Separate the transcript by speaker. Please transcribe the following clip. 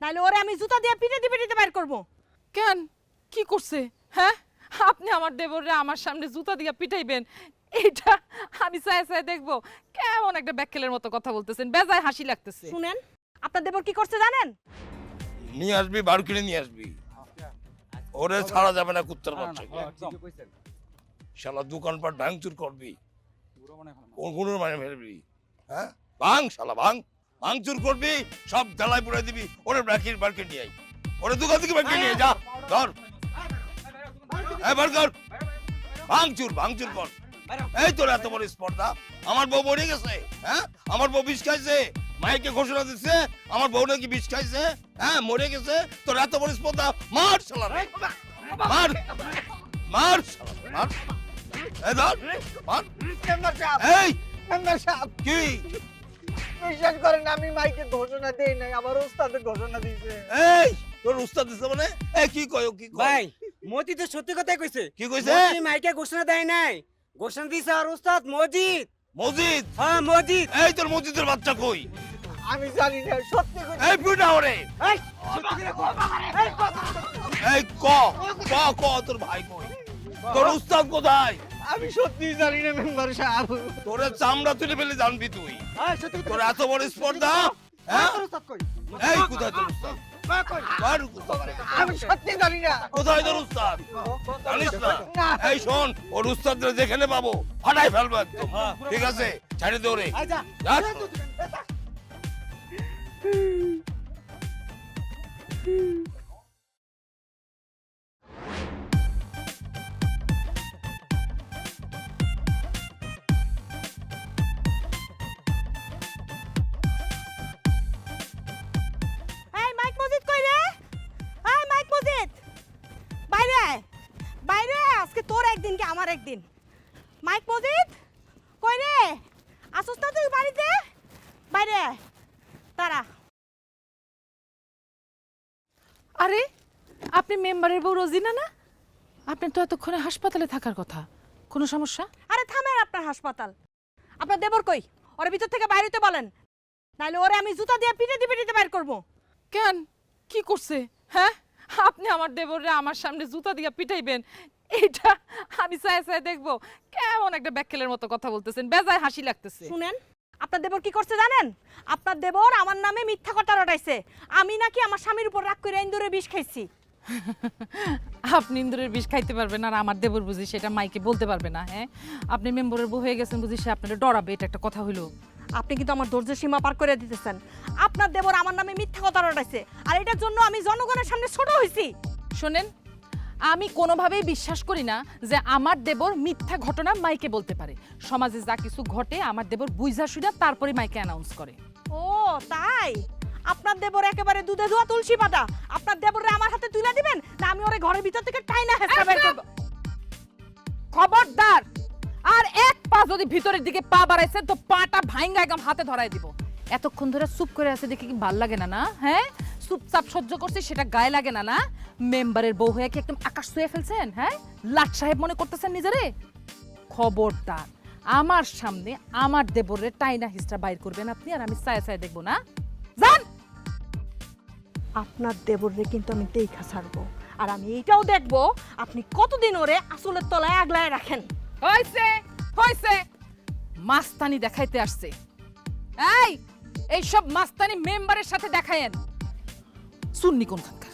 Speaker 1: নাহলে ওরে আমি জুতা দিয়ে পিটে দিয়ে পিটিতে বাইর করব।
Speaker 2: কেন? কি করছে? হ্যাঁ? আপনি আমার দেবররে আমার সামনে জুতা দিয়া পিটাইবেন এটা আমি চাই চাই দেখব। কেমন একটা ব্যাকেলের মতো কথা বলতেছেন। বেজায় হাসি লাগতেছে।
Speaker 1: শুনেন আপনার দেবর কি করছে জানেন?
Speaker 3: নিয়ে আসবি বার কিনে নিয়ে আসবি। ওরে ছাড়া যাবে না কুত্তার বাচ্চাকে শালা দোকানপাট ভাঙচুর করবি। কোন কোন মানে ফেলবি? হ্যাঁ? ভাঙ শালা ভাঙ। ভাঙচুর করবি সব জ্বালায় পুড়ে দিবি। ওরে ব্রাকির বার কিনে নিয়ে আই ওরে দোকান থেকে বার কিনে নিয়ে যা ধর। এই বার কর। ভাঙচুর ভাঙচুর কর। এই তোর এত বড় স্পর্ধা। আমার বউ মরে গেছে হ্যাঁ? আমার বউ বিষ খাইছে। মাইকে ঘোষণা দিচ্ছে আমার বউ নাকি বিষ খাইছে হ্যাঁ? মরে গেছে। তোর এত বড় স্পর্ধা মার শালা রে। মার মার মার। এই ধর মার। এই কি?
Speaker 4: বিশ্বাস করেন আমি মাইকে ঘোষণা দেই নাই আমার ওস্তাদে ঘোষণা দিয়েছে
Speaker 3: এই তোর উস্তাদ দিছে মানে? এই কি কয় কি কয়?
Speaker 5: ভাই মতি তো সত্যি কথাই কইছে।
Speaker 3: কি কইছে?
Speaker 5: মতি মাইকে ঘোষণা দেয় নাই। ঘোষণা দিছে আর উস্তাদ মজিদ।
Speaker 3: মসজিদ
Speaker 5: হ্যাঁ মজিদ।
Speaker 3: এই তোর মসজিদের বাচ্চা কই?
Speaker 4: আমি জানি না সত্যি কথা।
Speaker 3: এই পিটা ওরে!
Speaker 4: এই
Speaker 3: ক ক ক তোর ভাই কই? তোর উস্তাদ কোথায়?
Speaker 4: আমি সত্যি জানি না মেম্বার সাহেব।
Speaker 3: তোর চামড়া তুলে ফেলে জানবি তুই।
Speaker 4: এই,
Speaker 3: তোর এত বড় স্পর্ধা? হ্যাঁ? এই কোথায় তোর উস্তাদ?
Speaker 4: আমি সত্যি জানি না।
Speaker 3: কোথায় তোর উস্তাদ? জানিস না?
Speaker 4: না।
Speaker 3: এই শোন ওর উস্তাদরা যেখানে পাবো ফাটাই ফেলব একদম। ঠিক আছে? ছাড়ি দে ওরে।
Speaker 1: আজকে তোর একদিন কি আমার একদিন? মাইক মজিদ? কই রে? আসুস না তুই বাড়িতে? বাইরে তারা
Speaker 2: আরে আপনি মেম্বারের বউ রোজিনা না? আপনি তো এতক্ষণে হাসপাতালে থাকার কথা। কোনো সমস্যা?
Speaker 1: আরে থামেন আপনার হাসপাতাল। আপনার দেবর কই? ওরে ভিতর থেকে বাইরেতে বলেন। নাহলে ওরে আমি জুতা দিয়ে পিটে দিয়ে পিটিতে বাইর করব।
Speaker 2: কেন? কি করছে? হ্যাঁ? আপনি আমার দেবররে আমার সামনে জুতা দিয়া পিটাইবেন। এটা আমি চাই চাই দেখব। কেমন একটা ব্যাকেলের মতো কথা বলতেছেন। বেজায় হাসি লাগতেছে।
Speaker 1: শুনেন আপনার দেবর কি করছে জানেন? আপনার দেবর আমার নামে মিথ্যা কথা রটাইছে। আমি নাকি আমার স্বামীর উপর রাগ করে ইন্দুরে বিষ খাইছি।
Speaker 2: আপনি ইন্দুরের বিষ খাইতে পারবেন আর আমার দেবর বুঝি সেটা মাইকে বলতে পারবে না হ্যাঁ? আপনি মেম্বরের বউ হয়ে গেছেন বুঝি সে আপনারা ডরাবে এটা একটা কথা হইল।
Speaker 1: আপনি কিন্তু আমার ধৈর্যের সীমা পার করে দিতেছেন। আপনার দেবর আমার নামে মিথ্যা কথা রটাইছে আর এটার জন্য আমি জনগণের সামনে ছোট হয়েছি
Speaker 2: শোনেন আমি কোনোভাবেই বিশ্বাস করি না যে আমার দেবর মিথ্যা ঘটনা মাইকে বলতে পারে। সমাজে যা কিছু ঘটে আমার দেবর বুঝা শুনা তারপরে মাইকে অ্যানাউন্স করে।
Speaker 1: ও তাই? আপনার দেবর একেবারে দুধে ধোয়া তুলসী পাতা। আপনার দেবরে আমার হাতে তুলে দিবেন না আমি ওরে ঘরের ভিতর থেকে টাইনা হেসা বের করব?
Speaker 2: যদি ভিতরের দিকে পা বাড়াইছেন তো পাটা ভাঙ্গা একদম হাতে ধরাই দিব। এতক্ষণ ধরে চুপ করে আছে দেখে কি ভালো লাগে না না? হ্যাঁ? চুপচাপ সহ্য করছে সেটা গায়ে লাগে না না? মেম্বারের বউ হয়ে কি একদম আকাশ ছুঁয়ে ফেলছেন হ্যাঁ? লাট সাহেব মনে করতেছেন নিজেরে? খবরদার। আমার সামনে আমার দেবরের টাইনা হিস্ট্রা বাইর করবেন আপনি আর আমি সায়া সায়া দেখব না? যান!
Speaker 1: আপনার দেবরে কিন্তু আমি দেখা ছাড়বো আর আমি এইটাও দেখব আপনি কতদিন ওরে আসলের তলায় আগলায় রাখেন।
Speaker 2: হয়েছে হয়েছে মাস্তানি দেখাইতে আসছে। এই এইসব মাস্তানি মেম্বারের সাথে দেখায়েন। সুন্নি কোনখানকার?